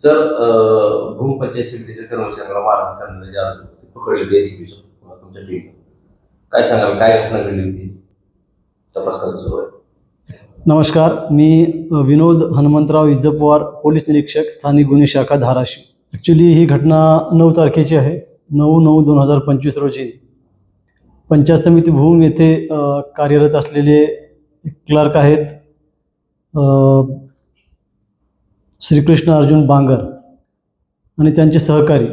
Sir Bhoom panchayat समितीच्या कर्मचाऱ्याला मारहाण करणारे जे आरोपी होते, पकडले होते एसीबी तुमच्या टीम काय सांगाल काय घटना घडली होती? तपास कसा सुरू आहे नमस्कार मी विनोद हनुमंतराव इज्जपवार पोलीस निरीक्षक स्थानिक गुन्हे शाखा धाराशिव. ॲक्च्युली ही घटना नऊ तारखेची आहे नऊ नऊ दोन हजार पंचवीस रोजी. पंचायत समिती भूम येथे कार्यरत असलेले क्लर्क आहेत श्रीकृष्ण अर्जुन बांगर आणि त्यांचे सहकारी.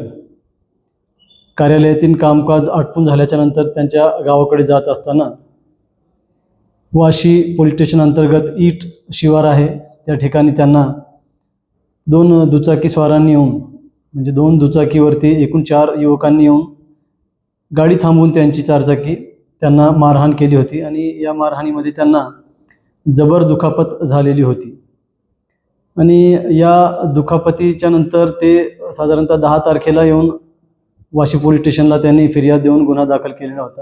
कार्यालयातील कामकाज आटपून झाल्याच्यानंतर त्यांच्या गावाकडे जात असताना वाशी पोलीस स्टेशन अंतर्गत ईट शिवार आहे. त्या ठिकाणी त्यांना दोन दुचाकी स्वारांनी येऊन म्हणजे दोन दुचाकीवरती एकूण चार युवकांनी येऊन गाडी थांबवून त्यांची चारचाकी त्यांना मारहाण केली होती आणि या मारहाणीमध्ये त्यांना जबर दुखापत झालेली होती. आणि या दुखापतीच्या नंतर ते साधारणतः दहा तारखेला येऊन वाशी पोलीस स्टेशनला त्यांनी फिर्याद देऊन गुन्हा दाखल केलेला होता.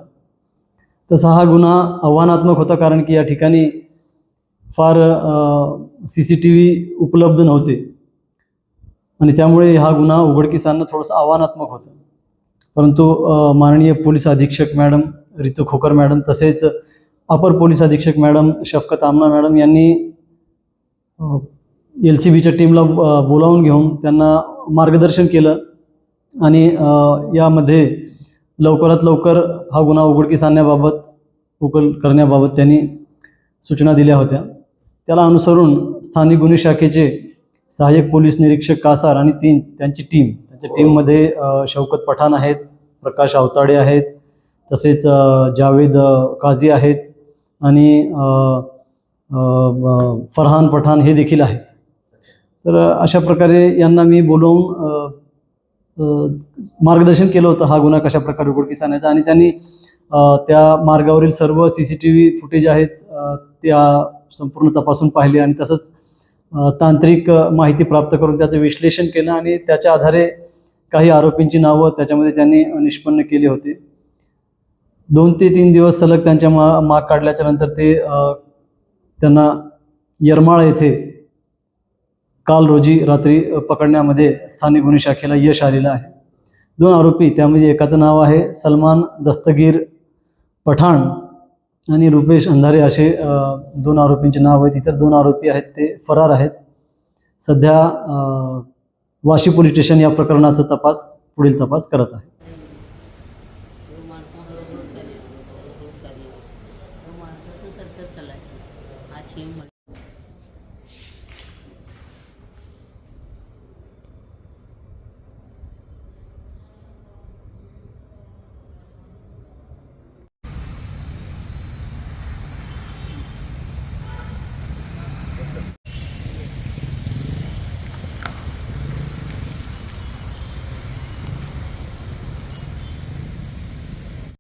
तसा हा गुन्हा आव्हानात्मक होता कारण की या ठिकाणी फार सी सी टी व्ही उपलब्ध नव्हते. आणि त्यामुळे हा गुन्हा उघडकीस आणणं थोडंसं आव्हानात्मक होतं. परंतु माननीय पोलीस अधीक्षक मॅडम रितू खोकर मॅडम तसेच अपर पोलीस अधीक्षक मॅडम शफकत आमना मॅडम यांनी एल सी बीच्या टीमला बोलावून घेऊन त्यांना मार्गदर्शन केलं. आणि यामध्ये लवकरात लवकर हा गुन्हा उघडकीस आणण्याबाबत उकल करण्याबाबत त्यांनी सूचना दिल्या होत्या. त्याला अनुसरून स्थानिक गुन्हे शाखेचे सहाय्यक पोलीस निरीक्षक कासार आणि तीन त्यांची टीम त्यांच्या टीममध्ये अ, शौकत पठाण आहेत प्रकाश अवताडे आहेत तसेच जावेद काझी आहेत आणि फरहान पठाण हे देखील आहेत. तर अशा प्रकारे यांना मी बोलवून मार्गदर्शन केलं होतं हा गुन्हा कशा प्रकारे उघडकीस आणायचा आणि त्यांनी त्या मार्गावरील सर्व C C T V footage आहेत त्या संपूर्ण तपासून पाहिले आणि तसंच तांत्रिक माहिती प्राप्त करून त्याचं विश्लेषण केलं आणि त्याच्या आधारे काही आरोपींची नावं त्याच्यामध्ये त्यांनी निष्पन्न केली होती. दोन ते तीन दिवस सलग त्यांच्या मा माग काढल्याच्या नंतर ते त्यांना यरमाळ येथे काल रोजी रात्री पकडण्यामध्ये स्थानिक गुन्हे शाखेला यश आलेलं आहे. दोन आरोपी त्यामध्ये एकाचं नाव आहे सलमान दस्तगीर पठाण आणि रुपेश अंधारे असे दोन आरोपींचे नाव आहेत. इतर दोन आरोपी आहेत ते फरार आहेत. सध्या वाशी पोलीस स्टेशन या प्रकरणाचा तपास पुढील तपास करत आहे.